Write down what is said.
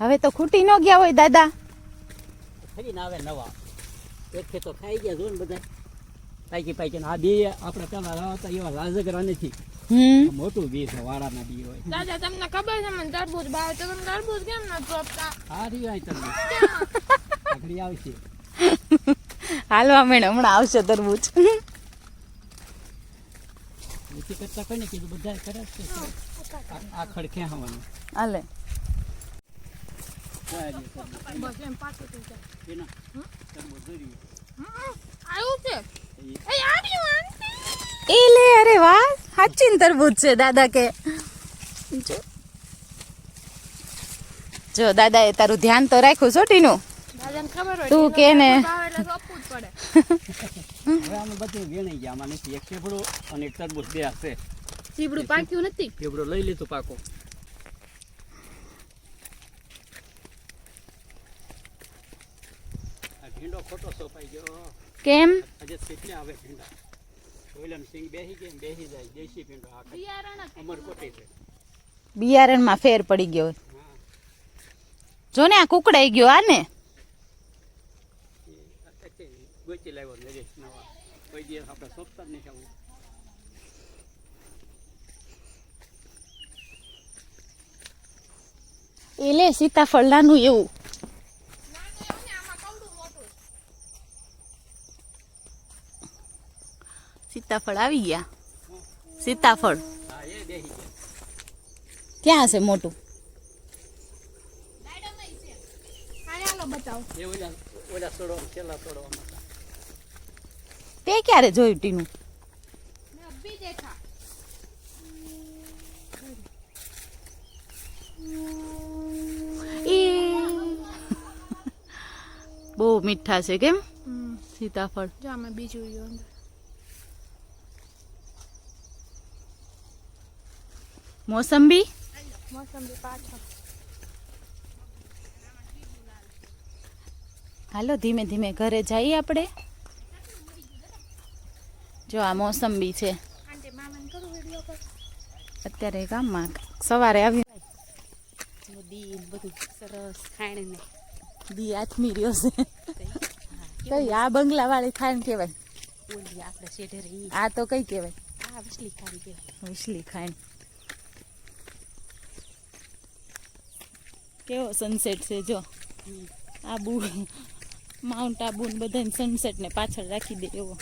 હવે તો ખૂટી ન ગયા હોય દાદા. ફરીને આવે નવા. એક ખેતો ખાઈ ગયા જો ને બધા પાકી પાકી આ બે આપણે પેલા લાવતા એવા લાજગરા નથી. મોટું બી છે વાળાના બી હોય. દાદા તમને ખબર છે મને તરબૂજ ભાવે તો તમે તરબૂજ કેમ ન ચોપતા? આ રહ્યું અહીં તમને. આગળ આવશે. હાલવા મેં હમણાં આવશે તરબૂચ. નીચે કરતા કોઈને કીધું બધા કરે છે. આ- આ ખડખે હવાનું હાલે. બસ એમ પાછું આવ્યું છે એ એ આવ્યું આંટી એ લે અરે વાહ સાચી તરબૂચ છે દાદા કે. જો દાદા એ તારું ધ્યાન તો રાખ્યું છો ટીનું. તું કે ને. હવે આમાં બધું વેણાઈ ગયા આમાં નથી. એક અને એક તરબૂચ બે હશે ચીબડું પાક્યું નથી? કેફડું લઈ લીધું પાકો. ભીંડો ખોટો સોપાઈ ગયો કેમ? આજે સીટલે આવે ભીંડા. ઓઈલામ સિંગ બેસી ગયા બેહી જાય દેશી ભીંડો આખા અમરકોટી છે. બિયારણમાં ફેર પડી ગયો હા. જો ને આ કુકડાઈ ગયો આ ને ગોચી લાવ્યો નરેશ નવા. કોઈ દિવસ આપણે સોપતા જ નહીં ખાવું એ લે સીતાફળ નાનું એવું. સીતાફળ આવી ગયા. સીતાફળ. ક્યાં હશે મોટું. તે ક્યારે જોયું ટીનું? બહુ મીઠા છે કેમ? સીતાફળ. જો અમે બીજું રહ્યું અંદર મોસંબી? હાલો ધીમે ધીમે ઘરે જઈએ આપણે. જો આ મોસંબી છે. અત્યારે ગામમાં સવારે આવી દી બધું સરસ ખાઈને દી આથમી રહ્યો છે. કઈ? આ બંગલા વાળી ખાણ કહેવાય આપણે આ તો કઈ કહેવાય? આ વિસલી ખારી કહેવાય. વિસલી ખાણ કેવો સનસેટ છે જો. આબુ માઉન્ટ આબુ ને બધાને સનસેટને પાછળ રાખી દે એવો.